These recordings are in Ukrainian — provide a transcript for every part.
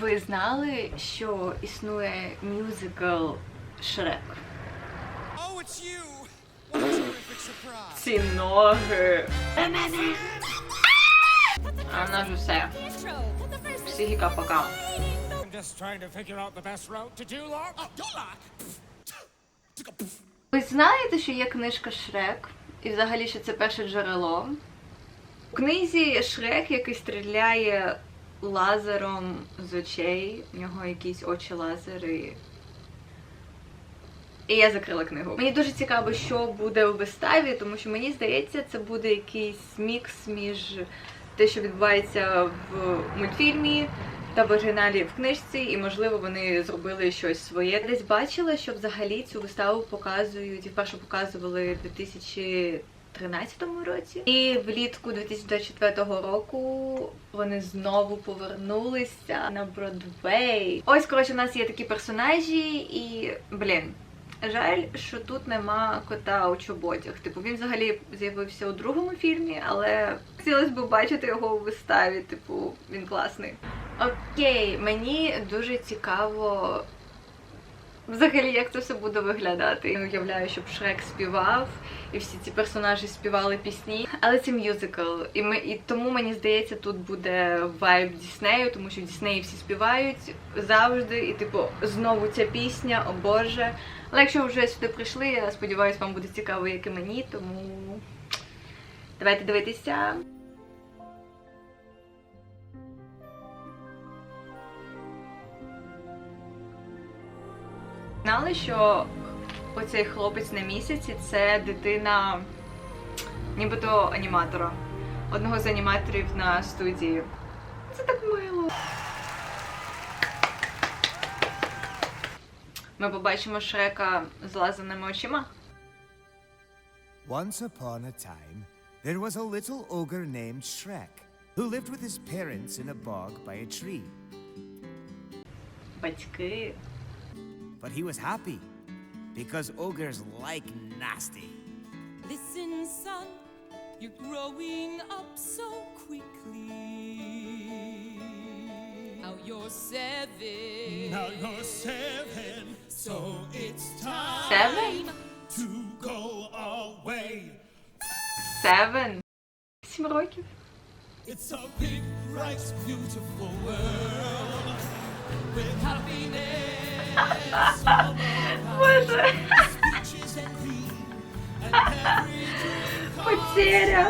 Ви знали, що існує мюзикл Шрек? Oh! Ці ноги. А в нас же все. Психіка пока. Oh! Ви знаєте, що є книжка Шрек? І взагалі, що це перше джерело? У книзі Шрек, який стріляє лазером з очей, у нього якісь очі лазери. І я закрила книгу. Мені дуже цікаво, що буде у виставі, тому що мені здається, це буде якийсь мікс між те, що відбувається в мультфільмі та в оригіналі в книжці, і можливо вони зробили щось своє. Десь бачила, що взагалі цю виставу показують і вперше показували в 2013 році. І влітку 2024 року вони знову повернулися на Бродвей. Ось коротше, у нас є такі персонажі, і блін. Жаль, що тут нема кота у чоботях. Типу, він взагалі з'явився у другому фільмі, але хотілося б бачити його у виставі. Типу, він класний. Окей, мені дуже цікаво. Взагалі, як це все буде виглядати. Я уявляю, щоб Шрек співав, і всі ці персонажі співали пісні. Але це мюзикл. І ми і тому мені здається, тут буде вайб Діснею, тому що в Діснеї всі співають завжди. І, типу, знову ця пісня, о Боже. Але якщо вже сюди прийшли, я сподіваюся, вам буде цікаво, як і мені, тому давайте дивитися. Знали, що оцей хлопець на місяці це дитина нібито аніматора. Одного з аніматорів на студії. Це так мило. Ми побачимо Шрека з лазаними очима. Once upon a time, there was a little ogre named Shrek who lived with his parents in a bog by a tree. Батьки. But he was happy, because ogres like nasty. Listen, son, you're growing up so quickly. Now you're seven. Now you're seven, so it's time seven? to go away. Seven. It's a big, bright, beautiful world with happiness. Боже. peaches and cream, and every dream Потеря.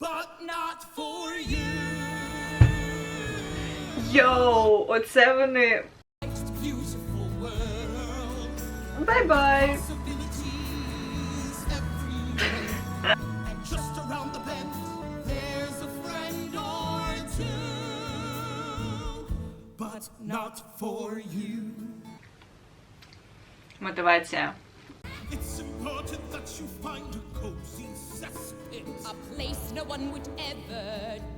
but not for you. Йоу, оце вони. Beautiful world, Бай-бай. Not for you. Мотивація. It's important that you find a cozy cesspit. A place no one would ever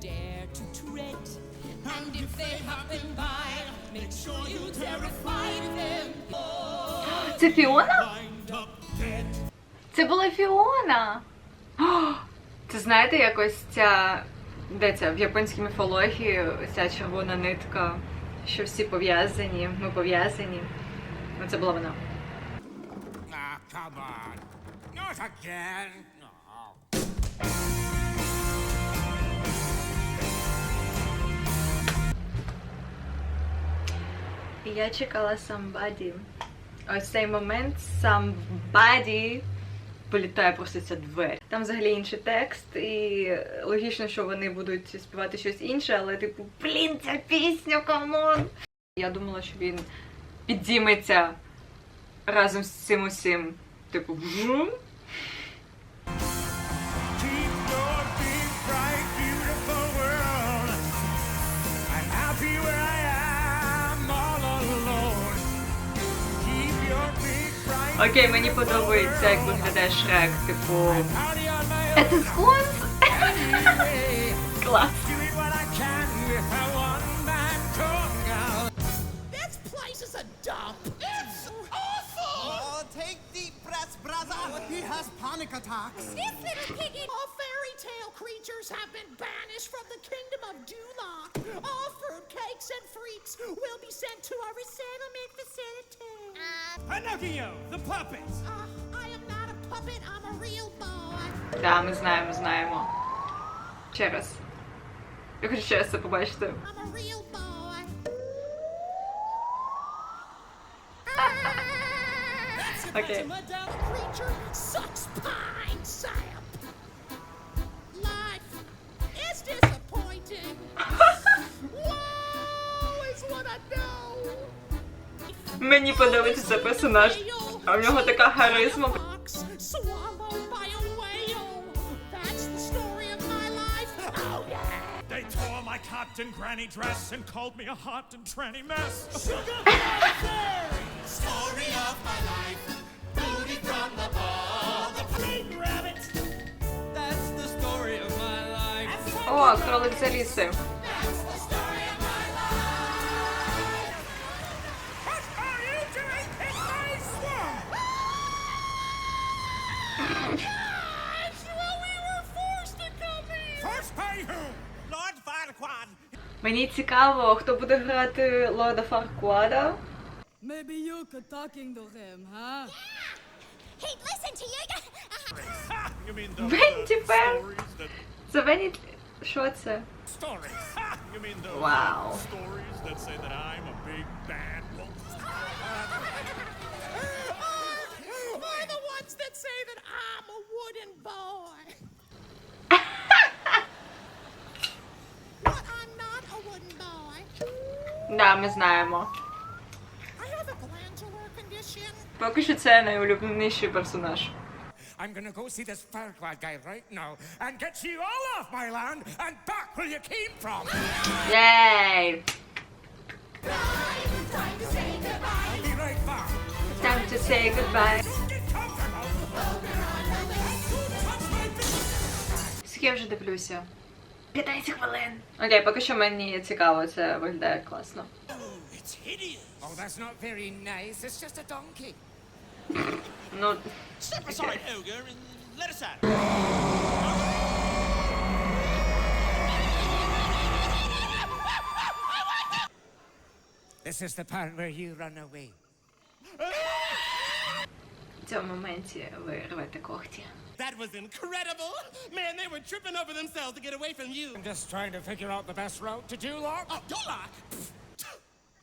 dare to tread. And if they happen by, make sure you terrify them. Це Фіона? Це була Фіона. Це знаєте, якось ця. Де ця? В японській міфології ця червона нитка, що всі пов'язані, ми пов'язані. Ну, це була вона. І я чекала somebody. Ось цей момент somebody політає просто ця двері. Там взагалі інший текст, і логічно, що вони будуть співати щось інше, але типу, блін, ця пісня, камон! Я думала, що він підійметься разом з цим усім. Типу, вжум. Окей, мені подобається, як виглядає Шрек, типу. Це Скунс? Клас. He has panic attacks. This little piggy. All fairy tale creatures have been banished from the kingdom of Duloc. All fruitcakes and freaks will be sent to a resettlement facility. Pinocchio, the puppet. Uh, I am not a puppet, I'm a real boy. Да, ми знаємо, знаємо. Ще раз. Я хочу ще раз це побачити. I'm a real boy. Окей. A creature sucks pine sap. Life is disappointing. Woe is what I know. Мені подобається цей персонаж. А в нього така харизма. Fox swallowed by a whale. That's the story of my life. Oh yeah. They tore my Captain Granny dress and called me a hot and tranny mess. Story of my life. Who? Lord Farquaad. Мені цікаво, хто буде грати Лорда Фаркуада. Maybe you could talking to him, huh? He'd listen to you. Ha! You mean the, Венті the Пен. stories that Це Вені... Що це? Вау. Да, ми знаємо. Поки що це найулюбленіший персонаж. I'm gonna go see this Farquaad guy right now and get you all off my land and back where you came from. Єй! Time to say goodbye. Be right back. Time to say goodbye. Get comfortable. Touch my business. Скільки я вже дивлюся? 15 хвилин. Окей, поки що мені цікаво, це виглядає класно. It's hideous. Oh, that's not very nice. It's just a donkey. Ну, Step aside, ogre, and let us out. This is the part where you run away. в цьому моменті ви рвете когті. That was incredible! Man, they were tripping over themselves to get away from you. I'm just trying to figure out the best route to Duloc. Oh, Dolak!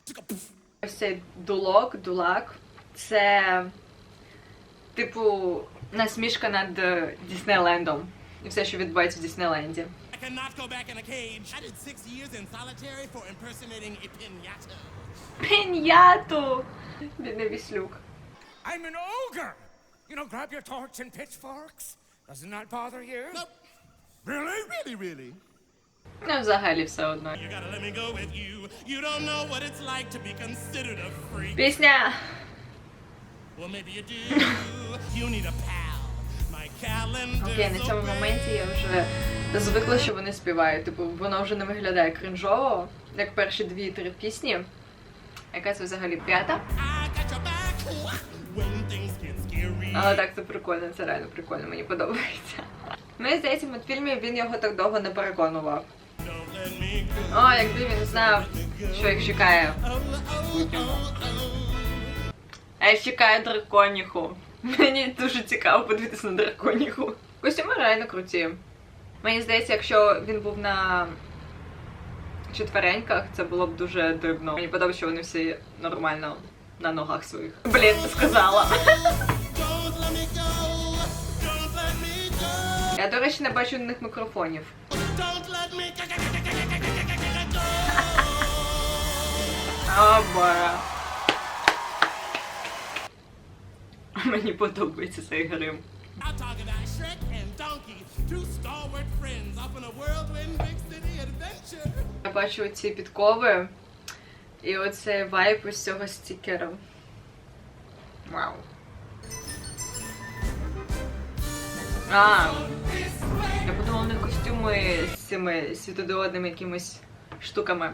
Took a poof. Ось цей дулок, дулак, це типу насмішка над е, Діснейлендом. І все, що відбувається в Діснейленді. I cannot go back in a cage. I did six years in solitary for impersonating a pinata. Піньяту! Бідний віслюк. I'm an ogre. You know, grab your torch and pitchforks. Doesn't that bother you? Nope. Really? Really, really. Ну, взагалі все одно. You gotta let me go with you. You don't know what it's like to be considered a freak. Пісня! Окей, на цьому моменті я вже звикла, що вони співають. Типу, воно вже не виглядає кринжово, як перші дві-три пісні. Яка це взагалі п'ята? Але так, це прикольно, це реально прикольно, мені подобається. Мені здається, в мультфільмі він його так довго не переконував. О, якби він знав, що їх чекає. А я чекаю драконіху. Мені дуже цікаво подивитися на драконіху. Костюми реально круті. Мені здається, якщо він був на четвереньках, це було б дуже дивно. Мені подобається, що вони всі нормально на ногах своїх. Блін, сказала. Я, до речі, не бачу на них мікрофонів. О, боже. Мені подобається цей грим. I'm talking about Shrek and Donkey, two stalwart friends off on a whirlwind big city adventure. Я бачу ці підкови і оцей вайп із цього стікера. Вау. А, я подумала на костюми з цими світодіодними якимись штуками.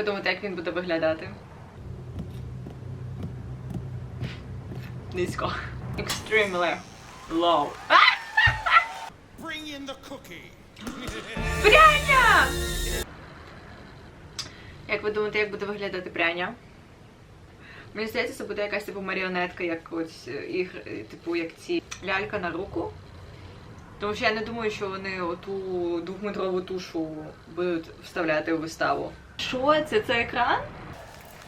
Ви думаєте, як він буде виглядати? Низько. Extremely low. Bring in the cookie. Пряня! Як ви думаєте, як буде виглядати пряня? Мені здається, це буде якась типу маріонетка, як ось е, ігр, е, типу, як ці лялька на руку. Тому що я не думаю, що вони оту двохметрову тушу будуть вставляти у виставу. Що це? Це екран?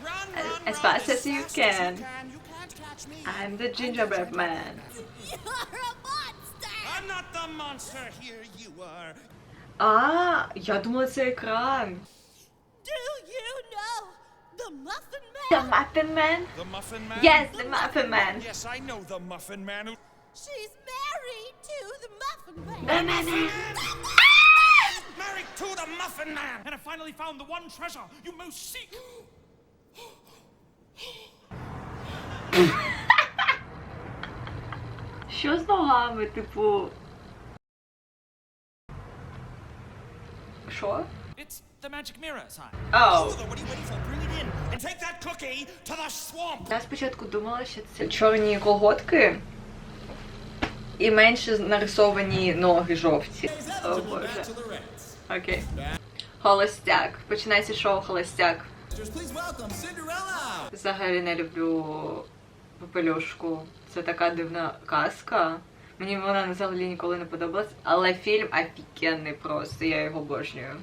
Run, run, As run, fast as you fast can. You can't catch me. I'm the gingerbread man. You're a monster! I'm not the monster here. You are. А, я думала, це екран. Do you know the Muffin Man? The Muffin Man? The Muffin Man? Yes, the Muffin Man. Yes, I know the Muffin Man who. She's married to the Muffin Man. The Muffin Married to the Muffin Man! And I finally found the one treasure you most seek. Що з ногами, типу. Що? It's the magic mirror sign. Оу. What are you waiting for? Bring it in and take that cookie to the swamp! Я спочатку думала, що це чорні колготки і менше нарисовані ноги жовті. О боже. Окей. Холостяк. Починається шоу Холостяк. Взагалі не люблю попелюшку. Це така дивна казка. Мені вона взагалі ніколи не подобалась, але фільм офігенний просто, я його обожнюю.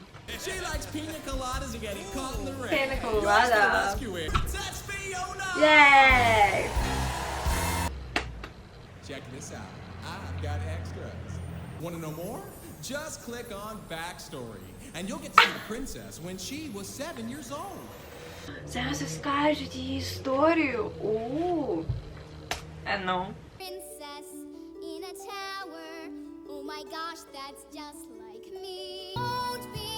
Check this out. I've got extras. Want know more? Just click on Backstory, and you'll get to see the princess when she was seven years old. Зараз розкажуть її історію. У. Е, ну. princess in a tower. Oh my gosh, that's just like me. Won't be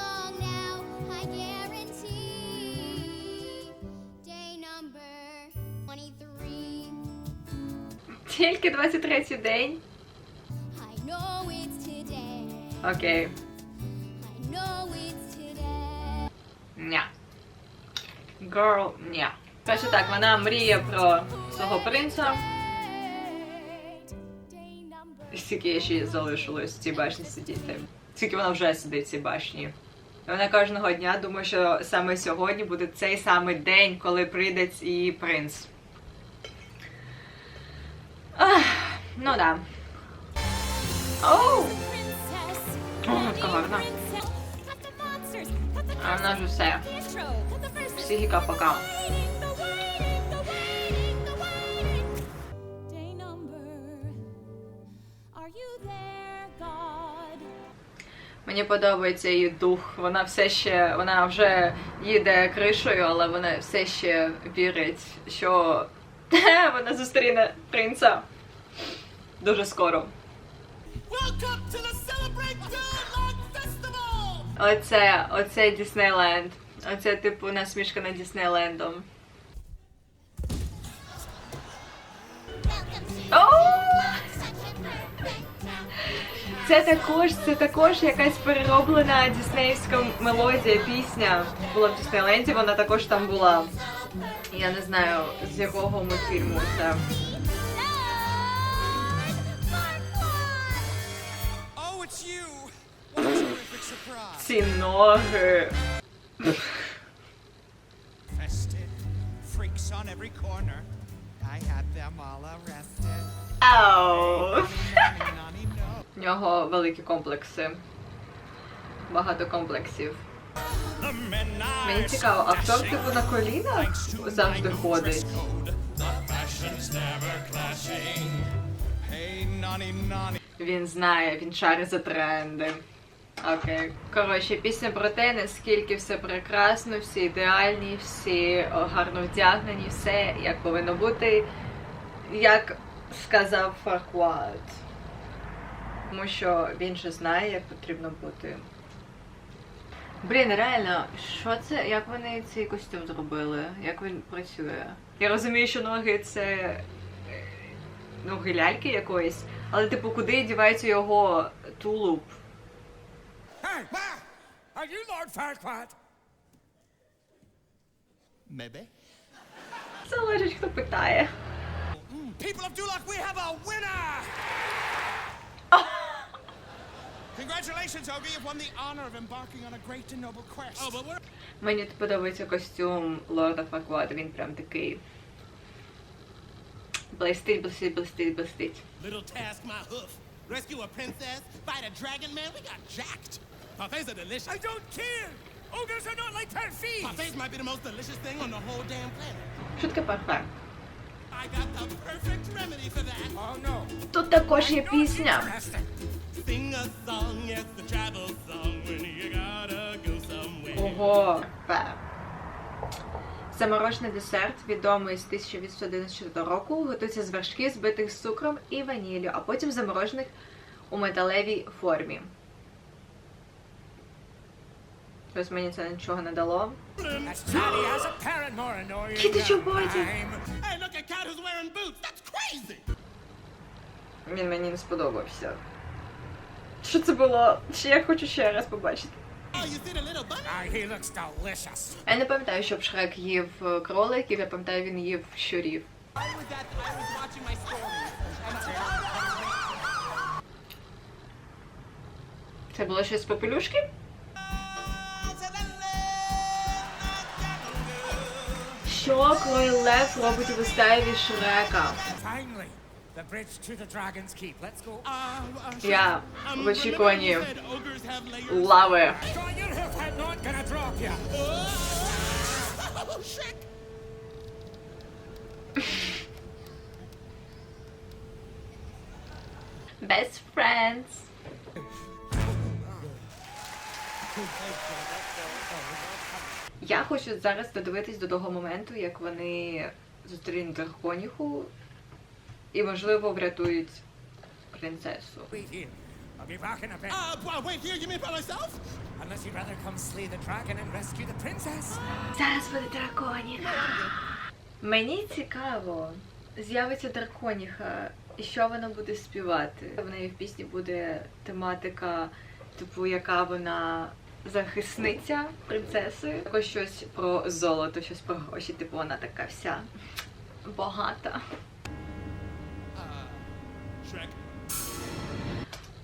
long now, I guarantee. Day number 23. Тільки 23 день. Окей. Ня. Girl, ня. Каже так, вона мріє про свого принца. Скільки їй ще залишилось в цій башні сидіти. Скільки вона вже сидить в цій башні. Вона кожного дня думає, що саме сьогодні буде цей самий день, коли прийде її принц. Ах, ну да. Оу! Princess. Така гарна. А вона ж усе. Психіка пока. Мені подобається її дух. Вона все ще, вона вже їде кришею, але вона все ще вірить, що вона зустріне принца дуже скоро. Оце, оце Діснейленд. Оце типу насмішка над Діснейлендом. Це також, це також якась перероблена діснеївська мелодія, пісня. Була в Діснейленді, вона також там була. Я не знаю, з якого мультфільму це. All arrested. Ау. В нього великі комплекси. Багато комплексів. Мені цікаво, актор dashing. типу на колінах завжди ходить. Він знає, він шарить за тренди. Окей. Коротше, пісня про те, наскільки все прекрасно, всі ідеальні, всі гарно вдягнені, все як повинно бути, як сказав Фарквад. Тому що він же знає, як потрібно бути. Блін, реально, що це? Як вони цей костюм зробили? Як він працює? Я розумію, що ноги це е, ноги ляльки якоїсь, але типу, куди дівається його тулуб? Hey, Ma! Are you Lord Farquaad? Maybe. Залежить, хто питає. People of Duloc, we have a winner! Congratulations, Ogre. You've won the honor of embarking on a great and noble quest. Oh, but we're... Мені подобається костюм Лорда Фарквада, він прям такий. Блистить, блистить, блистить, блистить. Little task, my hoof. Rescue a princess, fight a dragon, man. We got jacked. Parfaits are delicious. I don't care! Ogres are not like parfaits! Parfaits might be the most delicious thing on the whole damn planet. Що таке парфе? I got the perfect remedy for that. Oh no! Тут також є пісня. Sing a song, yes, the travel song when you gotta go somewhere. Ого. Парфе. Заморожений десерт, відомий з 1894 року, готується з вершків, збитих з цукром і ваніллю, а потім заморожених у металевій формі. Ось мені це нічого не дало. As Charlie has a parrot more annoying Кіти than чоботі. I'm. Hey, look at cat who's wearing boots. That's crazy. Він мені не сподобався. Що це було? Ще я хочу ще раз побачити. Oh. Я не пам'ятаю, щоб Шрек їв е, кроликів, я пам'ятаю, він їв щурів. Це було щось з попелюшки? Що Крой Лев робить у виставі Шрека? Finally, the bridge to the Dragon's Keep. Let's go. Uh, uh, sure. Я Um, в очікуванні remember you said ogres have layers? лави. Draw your Я хочу зараз додивитись до того моменту, як вони зустрінуть драконіху і, можливо, врятують принцесу. I'll be back in a bit. Uh, well, wait here, you mean by myself? Unless you'd rather come slay the dragon and rescue the princess. Зараз буде драконіха. Мені цікаво, з'явиться драконіха, і що вона буде співати. В неї в пісні буде тематика, типу, яка вона захисниця принцеси. Також щось про золото, щось про гроші. Типу, вона така вся багата.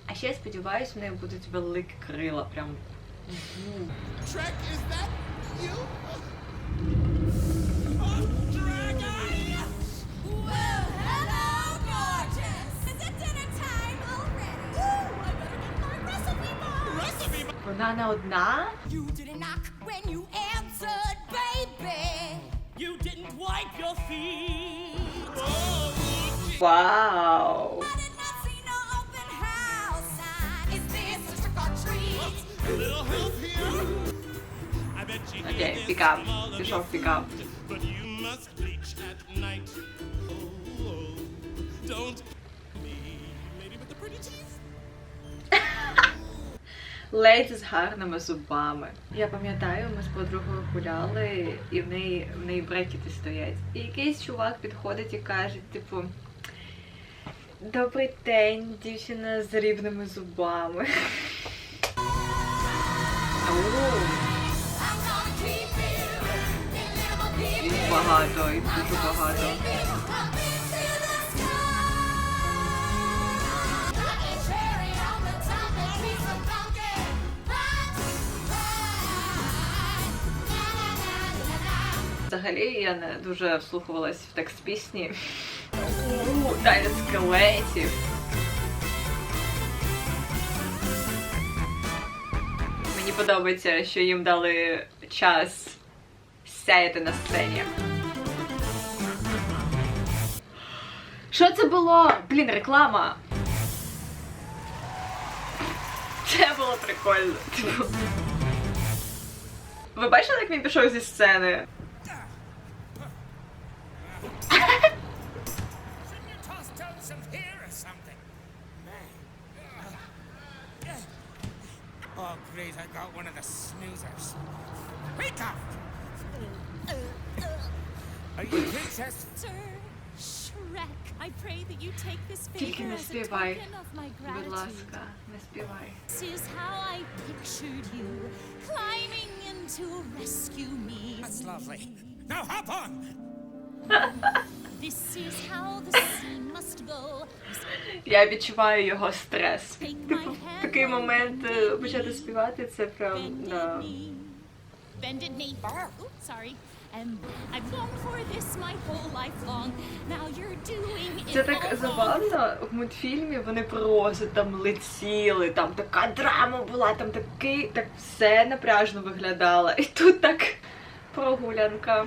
А ще я сподіваюся, в неї будуть великі крила. Прям Shrek, is that you? Recipe book. вона не одна. You didn't knock when you answered, baby. You didn't wipe your feet. Вау! I did not see no open house sign. Is this a trick or treat? A little help here. I bet you hear Окей, this пікап. from all of Пішов your пікап. But you must bleach at night. Oh, oh, don't Леді з гарними зубами. Я пам'ятаю, ми з подругою гуляли, і в неї в неї брекети стоять. І якийсь чувак підходить і каже, типу. Добрий день, дівчина з рівними зубами. Багато, їх дуже багато. Взагалі я не дуже вслухувалась в текст пісні. Далі скелетів. Мені подобається, що їм дали час сяяти на сцені. Що це було? Блін, реклама. Це було прикольно. Типу. Ви бачили, як він пішов зі сцени? Oh, great, I got one of the snoozers. Wake up! Are you princess? Sir Shrek, I pray that you take this favor as a token of my gratitude. This is how I pictured you, climbing in to rescue me. That's lovely. Now hop on! Я відчуваю його стрес. Типу, в такий момент е, почати співати це прям да. Bended knee. Oops, sorry. And I've longed for this my whole life long. Now you're doing it Це так забавно в мультфільмі. Вони просто там летіли, там така драма була, там такий, так все напряжно виглядало. І тут так прогулянка.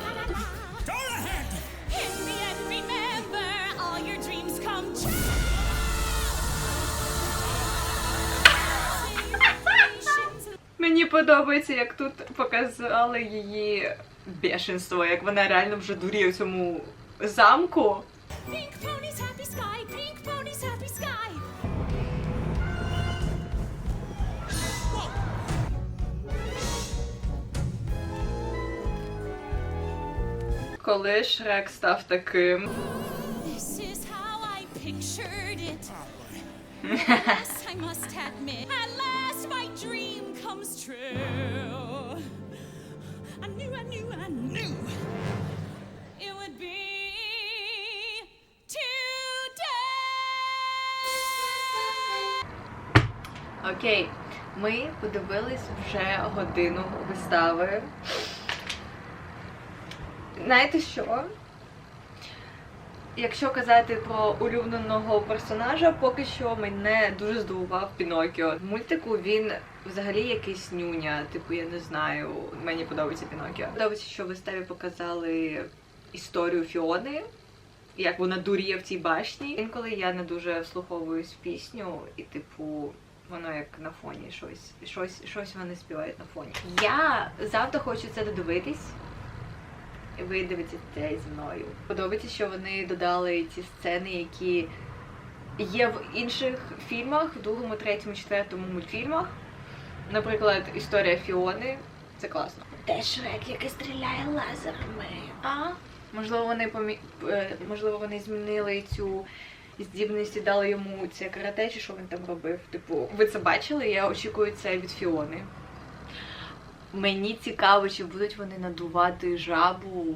Мені подобається, як тут показали її бешенство, як вона реально вже дуріє в цьому замку. Pink ponies, happy sky. Pink ponies, happy sky. Коли Шрек став таким. This is how I pictured it. yes, I must admit, true. I knew, I knew, I knew it would be. Окей, ми подивились вже годину вистави. Знаєте що? Якщо казати про улюбленого персонажа, поки що мене дуже здивував Пінокіо. В мультику він взагалі якийсь нюня, типу, я не знаю. Мені подобається Пінокіо. Подобається, що в виставі показали історію Фіони, як вона дуріє в цій башні. Інколи я не дуже вслуховуюсь в пісню, і типу. Воно як на фоні щось, щось, щось вони співають на фоні. Я завтра хочу це додивитись. І ви дивитесь це зі мною. Подобається, що вони додали ці сцени, які є в інших фільмах, в другому, третьому, четвертому мультфільмах. Наприклад, історія Фіони. Це класно. Де Шрек, який стріляє лазерами? А? Можливо, вони помі... е, можливо, вони змінили цю здібність і дали йому це карате, чи що він там робив. Типу, ви це бачили? Я очікую це від Фіони. Мені цікаво, чи будуть вони надувати жабу